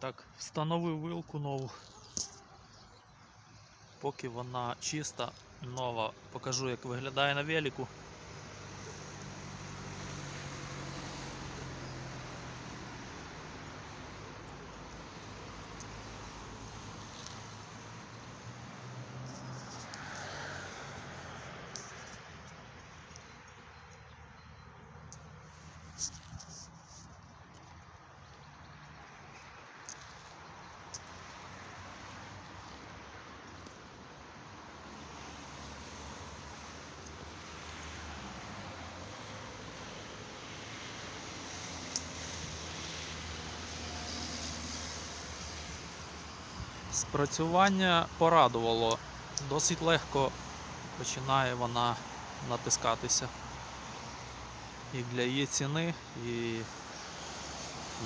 Так, встановив вилку нову. Поки вона чиста, нова, покажу, як виглядає на велику. Спрацювання порадувало. Досить легко починає вона натискатися. І для її ціни, і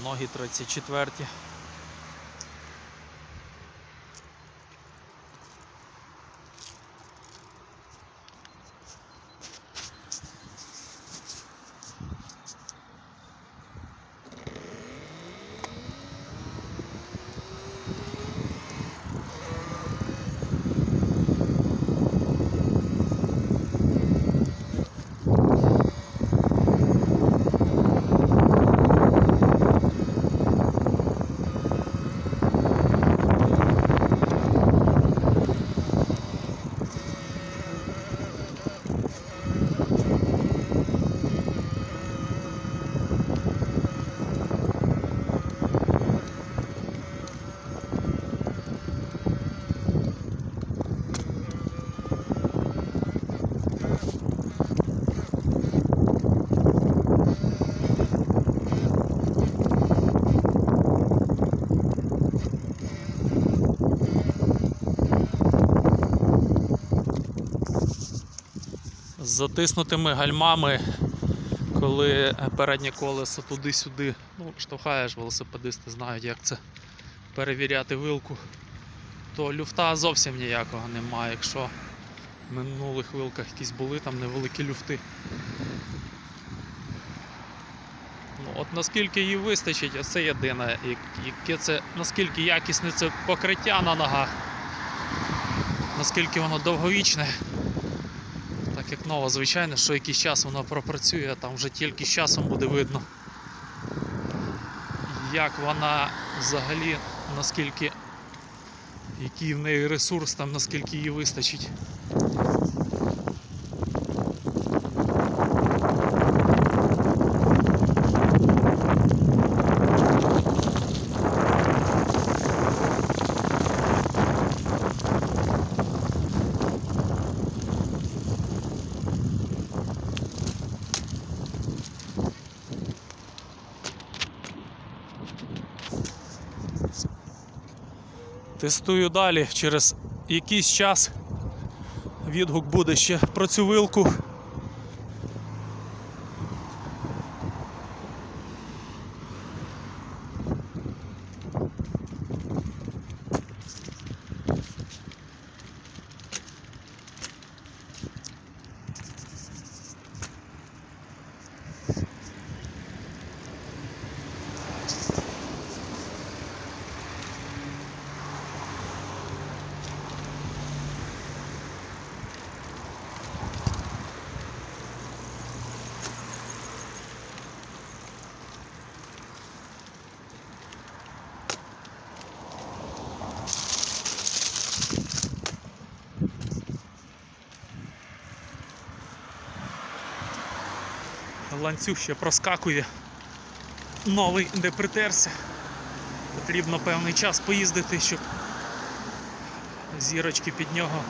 ноги 34. Затиснутими гальмами, коли переднє колесо туди-сюди, ну, штовхаєш, велосипедисти знають, як це перевіряти вилку, то люфта зовсім ніякого немає. Якщо в минулих вилках якісь були там невеликі люфти. Ну, от наскільки їй вистачить, оце єдине, яке це, наскільки якісне це покриття на ногах, наскільки воно довговічне. Як нова, звичайно, що якийсь час вона пропрацює, а там вже тільки з часом буде видно, як вона взагалі, наскільки, який в неї ресурс, там, наскільки її вистачить. Тестую далі через якийсь час. Відгук буде ще про цю вилку. Ланцюг ще проскакує. Новий не притерся. Потрібно певний час поїздити, щоб зірочки під нього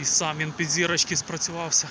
і сам він під зірочки спрацювався.